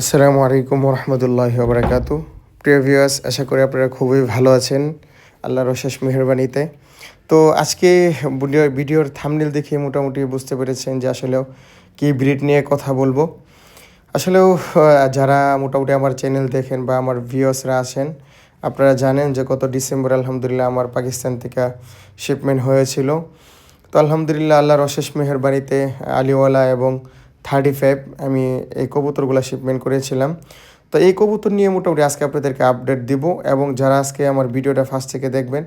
আসসালামু আলাইকুম রহমতুল্লাহ বরাকাত প্রিয় ভিউয়ার্স আশা করি আপনারা খুবই ভালো আছেন। আল্লাহর অশেষ মেহরবানিতে। তো আজকে ভিডিও- ভিডিওর থামনেল দেখে মোটামুটি বুঝতে পেরেছেন যে আসলেও কী ব্রিড নিয়ে কথা বলব। আসলেও যারা মোটামুটি আমার চ্যানেল দেখেন বা আমার ভিউয়ার্সরা আছেন, আপনারা জানেন যে গত ডিসেম্বর আলহামদুলিল্লাহ আমার পাকিস্তান থেকে শিপমেন্ট হয়েছিল। তো আলহামদুলিল্লাহ আল্লাহর অশেষ মেহরবানিতে আলিওয়ালা এবং থার্টি ফাইভ আমি এই কবুতরগুলো শিপমেন্ট করেছিলাম। তো এই কবুতর নিয়ে মোটামুটি আজকে আপনাদেরকে আপডেট দিব এবং যারা আজকে আমার ভিডিওটা ফার্স্ট থেকে দেখবেন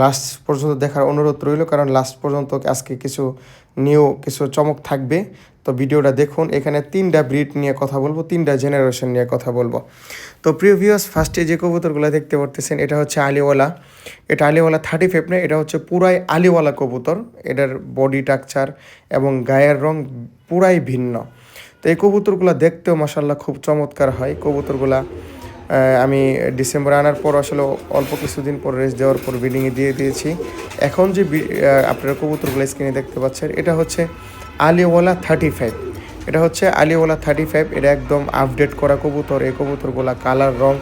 লাস্ট পর্যন্ত দেখার অনুরোধ রইল, কারণ লাস্ট পর্যন্ত আজকে কিছু নিউ কিছু চমক থাকবে। তো ভিডিওটা দেখুন, এখানে তিনটা ব্রিড নিয়ে কথা বলব, তিনটা জেনারেশন নিয়ে কথা বলব। তো প্রিভিয়াস ফার্স্টে যে কবুতরগুলো দেখতে পারতেছেন, এটা হচ্ছে আলিওয়ালা। এটা আলিওয়ালা থার্টি ফাইভ না, এটা হচ্ছে পুরাই আলিওয়ালা কবুতর। এটার বডি টাকচার এবং গায়ের রং পুরাই ভিন্ন। তো এই কবুতরগুলো দেখতেও মাসাল্লাহ খুব চমৎকার হয়। কবুতরগুলা আমি ডিসেম্বর আনার পর আসলে অল্প কিছুদিন পর রেস্ট দেওয়ার পর বিডিংয়ে দিয়ে দিয়েছি। এখন যে আপনারা কবুতরগুলো স্ক্রিনে দেখতে পাচ্ছেন, এটা হচ্ছে আলিওয়ালা থার্টি ফাইভ এটা হচ্ছে আলিওয়ালা থার্টি ফাইভ এটা একদম আপডেট করা কবুতর। এই কবুতরগুলা কালার রং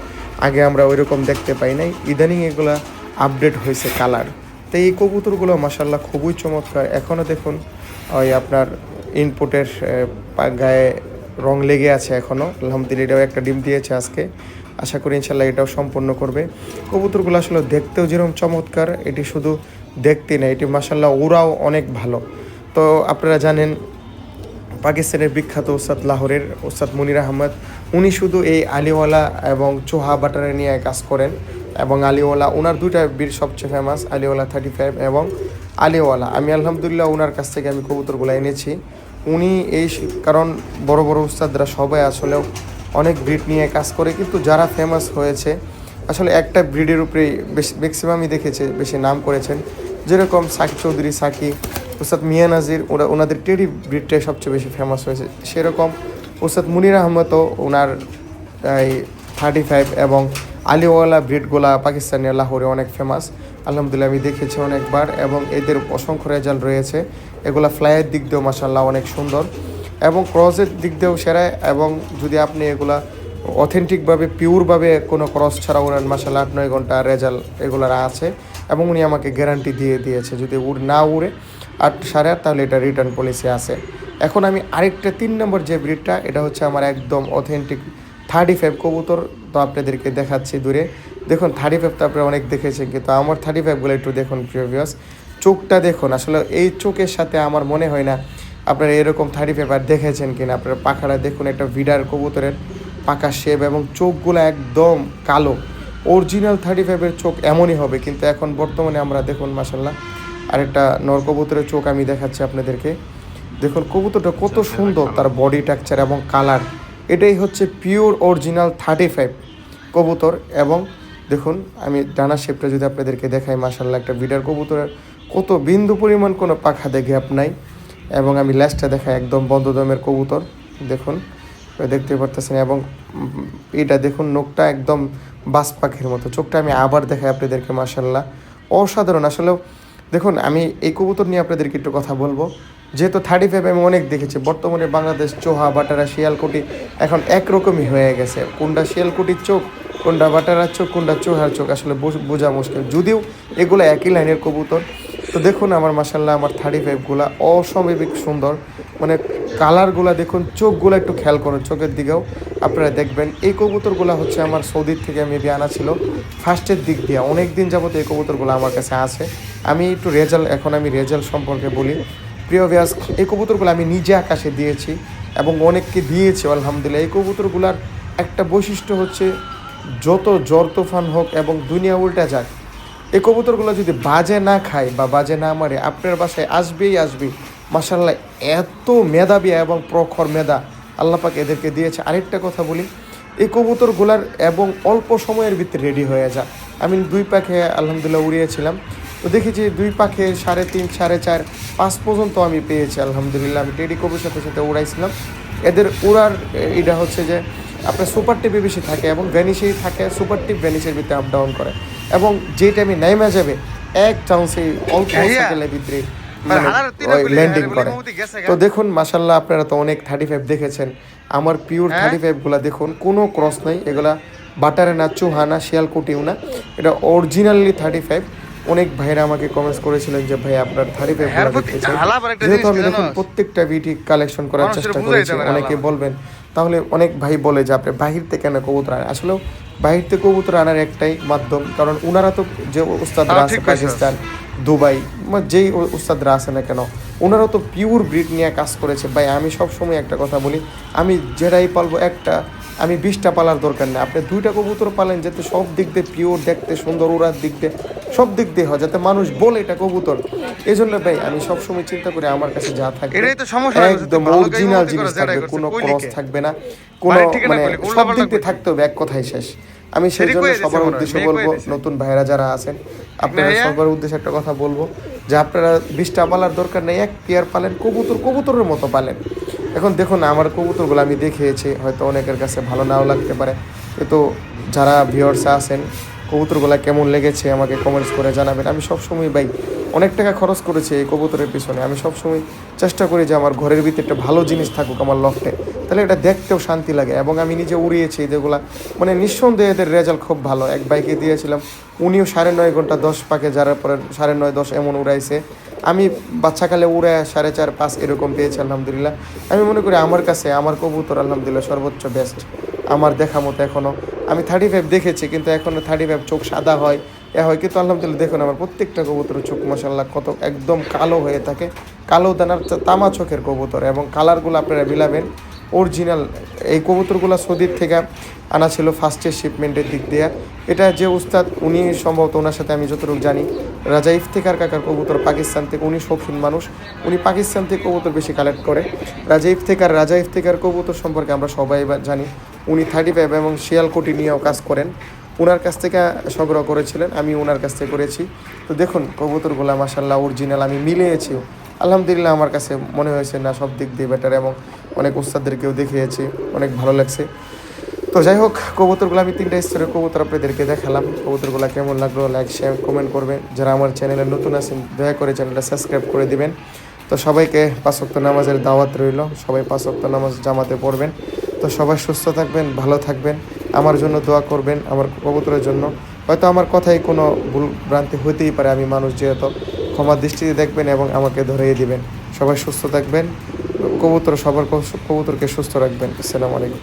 আগে আমরা ওই রকম দেখতে পাই নাই। ইদানিং এগুলা আপডেট হয়েছে কালার তো এই কবুতরগুলো মাসাল্লাহ খুবই চমৎকার। এখনও দেখুন, ওই আপনার ইনপুটের গায়ে রং লেগে আছে এখনও আলহামদুলিল্লাহ, এটাও একটা ডিম দিয়েছে আজকে। আশা করি ইনশাল্লাহ এটাও সম্পূর্ণ করবে। কবুতরগুলো আসলে দেখতেও যেরকম চমৎকার, এটি শুধু দেখতে না, এটি মাসাল্লাহ ওরাও অনেক ভালো। তো আপনারা জানেন, পাকিস্তানের বিখ্যাত ওস্তাদ লাহোরের ওস্তাদ মুনির আহমদ, উনি শুধু এই আলিওয়ালা এবং চোহা বাটারে নিয়ে কাজ করেন এবং আলিওয়ালা ওনার দুইটা বীর সবচেয়ে ফেমাস আলিওয়ালা থার্টি ফাইভ এবং আলিওয়ালা। আমি আলহামদুলিল্লাহ ওনার কাছ থেকে আমি কবুতরগুলো এনেছি। উনি এই কারণ বড় বড় উস্তাদরা সবাই আসলেও অনেক ব্রিড নিয়ে কাজ করে, কিন্তু যারা ফেমাস হয়েছে, আসলে একটা ব্রিডের উপরেই বেশি ম্যাক্সিমামই দেখেছে, বেশি নাম করেছেন। যেরকম সাকি চৌধুরী সাকি ওস্তাদ মিয়া নাজির, ওরা, ওনাদের টেরি ব্রিডটাই সবচেয়ে বেশি ফেমাস হয়েছে। সেরকম ওস্তাদ মুনির আহমদও ওনার এই থার্টি ফাইভ এবং আলিওয়ালা ব্রিডগুলা পাকিস্তানি লাহোরে অনেক ফেমাস আলহামদুলিল্লাহ, আমি দেখেছি অনেকবার এবং এদের অসংখ্য রেজাল্ট রয়েছে। এগুলা ফ্লাইয়ের দিক দিয়েও মাসাল্লাহ অনেক সুন্দর এবং ক্রসের দিক দিয়েও সেরা এবং যদি আপনি এগুলা অথেন্টিকভাবে, পিওরভাবে কোনো ক্রস ছাড়া উড়ান মাসাল্লাহ আট নয় ঘণ্টা রেজাল্ট এগুলার আছে এবং উনি আমাকে গ্যারান্টি দিয়ে দিয়েছে, যদি উড় না উড়ে আট সাড়ে আট, তাহলে এটা রিটার্ন পলিসি আছে। এখন আমি আরেকটা তিন নম্বর যে ব্রিডটা, এটা হচ্ছে আমার একদম অথেন্টিক থার্টি ফাইভ কবুতর, তো আপনাদেরকে দেখাচ্ছি দূরে। দেখুন থার্টি ফাইভ তো আপনারা অনেক দেখেছেন কিন্তু আমার থার্টি ফাইভগুলো একটু দেখুন প্রিভিয়াস চোখটা দেখুন আসলে এই চোখের সাথে আমার মনে হয় না আপনারা এরকম থার্টি ফাইভ আর দেখেছেন কিনা। আপনারা পাখাটা দেখুন একটা ভিডার কবুতরের পাকা শেপ এবং চোখগুলো একদম কালো। অরিজিনাল থার্টি ফাইভের চোখ এমনই হবে কিন্তু এখন বর্তমানে আমরা দেখুন মাসাল্লাহ আরেকটা নর কবুতরের চোখ আমি দেখাচ্ছি আপনাদেরকে। দেখুন কবুতরটা কত সুন্দর তার বডি টাকচার এবং কালার এটাই হচ্ছে পিওর অরিজিনাল থার্টি ফাইভ কবুতর এবং দেখুন, আমি ডানা শেপটা যদি আপনাদেরকে দেখাই মাসাল্লাহ একটা বিডার কবুতরের কত বিন্দু পরিমাণ কোনো পাখা দেখে আপনাই এবং আমি ল্যাসটা দেখাই, একদম বন্ধ দমের কবুতর। দেখুন দেখতে পারতেছেন, এবং এটা দেখুন নোকটা একদম বাস পাখির মতো। চোখটা আমি আবার দেখাই আপনাদেরকে মাসাল্লাহ অসাধারণ আসলেও দেখুন, আমি এই কবুতর নিয়ে আপনাদেরকে একটু কথা বলব। যেহেতু থার্টি ফাইভ আমি অনেক দেখেছি, বর্তমানে বাংলাদেশ, চোহা, বাটারা, শিয়ালকুটি এখন একরকমই হয়ে গেছে। কোনটা শিয়ালকুটির চোখ কোনটা বাটারার চোখ, কোনটা চোহার চোখ, আসলে বোঝ- মুশকিল। যদিও এগুলো একই লাইনের কবুতর, তো দেখুন আমার মাসাল্লাহ আমার থার্টি ফাইভগুলা অস্বাভাবিক সুন্দর। মানে কালারগুলা দেখুন, চোখগুলো একটু খেয়াল করুন চোখের দিকেও। আপনারা দেখবেন, এই কবুতরগুলো হচ্ছে আমার সৌদির থেকে মেবি আনা ছিল। ফার্স্টের দিক দিয়ে অনেক দিন যাবত এই কবুতরগুলো আমার কাছে আছে। আমি একটু রেজাল্ট এখন আমি রেজাল্ট সম্পর্কে বলি। প্রিয় ব্যাস এই কবুতরগুলো আমি নিজে আকাশে দিয়েছি এবং অনেককে দিয়েছি, আলহামদুলিল্লাহ। এই কবুতরগুলার একটা বৈশিষ্ট্য হচ্ছে যত জ্বর তুফান হোক এবং দুনিয়া উল্টা যাক এই কবুতরগুলো যদি বাজে না খায় বা বাজে না মারে, আপনার বাসায় আসবেই আসবে। মাসাল্লাহ এত মেধাবী এবং প্রখর মেধা আল্লাপাক এদেরকে দিয়েছে। আরেকটা কথা বলি, এই কবুতরগুলার এবং অল্প সময়ের ভিতরে রেডি হয়ে যায় আমি দুই পাখে আলহামদুলিল্লাহ উড়িয়েছিলাম। তো দেখেছি দুই পাখে সাড়ে তিন, সাড়ে চার, পাঁচ পর্যন্ত আমি পেয়েছি, আলহামদুলিল্লাহ। আমি টেডি কবির সাথে সাথে উড়াইছিলাম। এদের উড়ার এটা হচ্ছে যে আপনার সুপার টিপে বেশি থাকে এবং ভ্যানিশেই থাকে সুপার টিপ ভ্যানিশের ভিতরে আপ ডাউন করে। এবং যে টাইমে নেমে যাবে এক চান্সে অল্প সেকেন্ডের ভিতরে ল্যান্ডিং করে। তো দেখুন মাসাল্লাহ আপনারা তো অনেক থার্টি ফাইভ দেখেছেন। আমার পিওর থার্টি ফাইভগুলো দেখুন কোনো ক্রস নাই। এগুলা বাটারে না চুহা না শিয়ালকুটিও না এটা অরিজিনালি থার্টি ফাইভ অনেক ভাইরা আমাকে কমেন্টস করেছিলেন যে ভাই আপনার থার্টি ফাইভ যেহেতু আমি দেখুন প্রত্যেকটা বিটি কালেকশন করার চেষ্টা করেছি অনেকে বলবেন তাহলে অনেক ভাই বলে যে আপনি বাহির থেকে কেন কবুতর আনেন। আসলেও বাহির থেকে কবুতর আনার একটাই মাধ্যম কারণ ওনারা তো যে উস্তাদরা আছে পাকিস্তান দুবাই বা যেই উস্তাদরা আছে না কেন ওনারা তো পিওর ব্রিড নিয়ে কাজ করেছে। ভাই আমি সবসময় একটা কথা বলি আমি যেটাই পালবো একটা আমি বিশটা পালার দরকার নেই। আপনি দুইটা কবুতর পালেন যাতে সব দিক দিয়ে পিওর দেখতে সুন্দর উড়ার দিক দিয়ে সব দিক দিয়ে হয় যাতে মানুষ বলে এটা কবুতর। এই জন্য ভাই আমি সবসময় চিন্তা করি আমার কাছে যা থাকে এটাই তো সমস্যা একদম অরিজিনাল জিনিস থাকবে কোনো ক্রস থাকবে না কোনো মানে সব দিক দিয়ে থাকতে হবে এক কথাই শেষ। আমি সেই জন্য সবার উদ্দেশ্যে বলব নতুন ভাইরা যারা আছেন আপনারা সবার উদ্দেশ্যে একটা কথা বলব যে আপনারা বিশটা পালার দরকার নেই এক পেয়ার পালেন কবুতর কবুতরের মতো পালেন। এখন দেখুন, আমার কবুতরগুলো আমি দেখিয়েছি, হয়তো অনেকের কাছে ভালো নাও লাগতে পারে। কিন্তু যারা ভিওর্সে আসেন কবুতরগুলো কেমন লেগেছে আমাকে কমেন্টস করে জানাবেন। আমি সবসময় ভাই, অনেক টাকা খরচ করেছি এই কবুতরের পিছনে। আমি সবসময় চেষ্টা করি যে আমার ঘরের ভিতরে একটা ভালো জিনিস থাকুক আমার লফটে তাহলে এটা দেখতেও শান্তি লাগে। এবং আমি নিজে উড়িয়েছি যেগুলা মানে নিঃসন্দেহে এদের রেজাল্ট খুব ভালো। এক বাইকে দিয়েছিলাম। উনিও সাড়ে নয় ঘণ্টা দশ পাকে যারা পরে সাড়ে নয় দশ এমন উড়াইছে। আমি বাচ্চাকালে উড়ে সাড়ে চার পাঁচ এরকম পেয়েছি, আলহামদুলিল্লাহ। আমি মনে করি আমার কাছে, আমার কবুতর আলহামদুলিল্লাহ সর্বোচ্চ বেস্ট আমার দেখা মতো এখনও আমি থার্টি ফাইভ দেখেছি, কিন্তু এখনও থার্টি ফাইভ চোখ সাদা হয়। এ হয় কিন্তু আলহামদুলিল্লাহ দেখুন আমার প্রত্যেকটা কবুতরের চোখ মশাল্লাহ কত একদম কালো হয়ে থাকে। কালো দানার তামা চোখের কবুতর এবং কালারগুলো আপনারা মিলাবেন অরিজিনাল, এই কবুতরগুলো সৌদির থেকে আনা ছিল ফার্স্টের শিপমেন্টের দিক দিয়ে। এটা যে উস্তাদ উনি সম্ভবত ওনার সাথে আমি যতটুকু জানি রাজা ইফতেকার কাকার কবুতর পাকিস্তান থেকে, উনি শৌখিন মানুষ। উনি পাকিস্তান থেকে কবুতর বেশি কালেক্ট করে। রাজা ইফতেকার রাজা ইফতেকার কবুতর সম্পর্কে আমরা সবাই জানি। উনি থার্টি ফাইভ এবং শিয়ালকোটি নিয়েও কাজ করেন। ওনার কাছ থেকে সংগ্রহ করেছিলেন, আমি ওনার কাছ থেকে করেছি। তো দেখুন, কবুতরগুলো মাসাল্লাহ অরিজিনাল, আমি মিলিয়েছিও আলহামদুলিল্লাহ আমার কাছে মনে হয়েছে, না, সব দিক দিয়ে বেটার এবং অনেক উস্তাদদেরকেও দেখিয়েছি, অনেক ভালো লাগছে। তো যাই হোক, কবুতরগুলো আমি তিনটা স্তরের কবুতর আপনাদেরকে দেখালাম। কবুতরগুলো কেমন লাগল লাইক শেয়ার কমেন্ট করবেন। যারা আমার চ্যানেলে নতুন আছেন, দয়া করে চ্যানেলটা সাবস্ক্রাইব করে দিবেন। তো সবাইকে পাঁচক্ত নামাজের দাওয়াত রইল। সবাই পাঁচক্ত নামাজ জামাতে পড়বেন। তো সবাই সুস্থ থাকবেন, ভালো থাকবেন। আমার জন্য দোয়া করবেন আমার কবুতরের জন্য। হয়তো আমার কথাই কোনো ভুল ভ্রান্তি হতেই পারে, আমি মানুষ যেহেতু। ক্ষমা দৃষ্টিতে দেখবেন এবং আমাকে ধরিয়ে দিবেন। সবাই সুস্থ থাকবেন। কবুতর সবার কবুতরকে সুস্থ রাখবেন। আসসালামু আলাইকুম।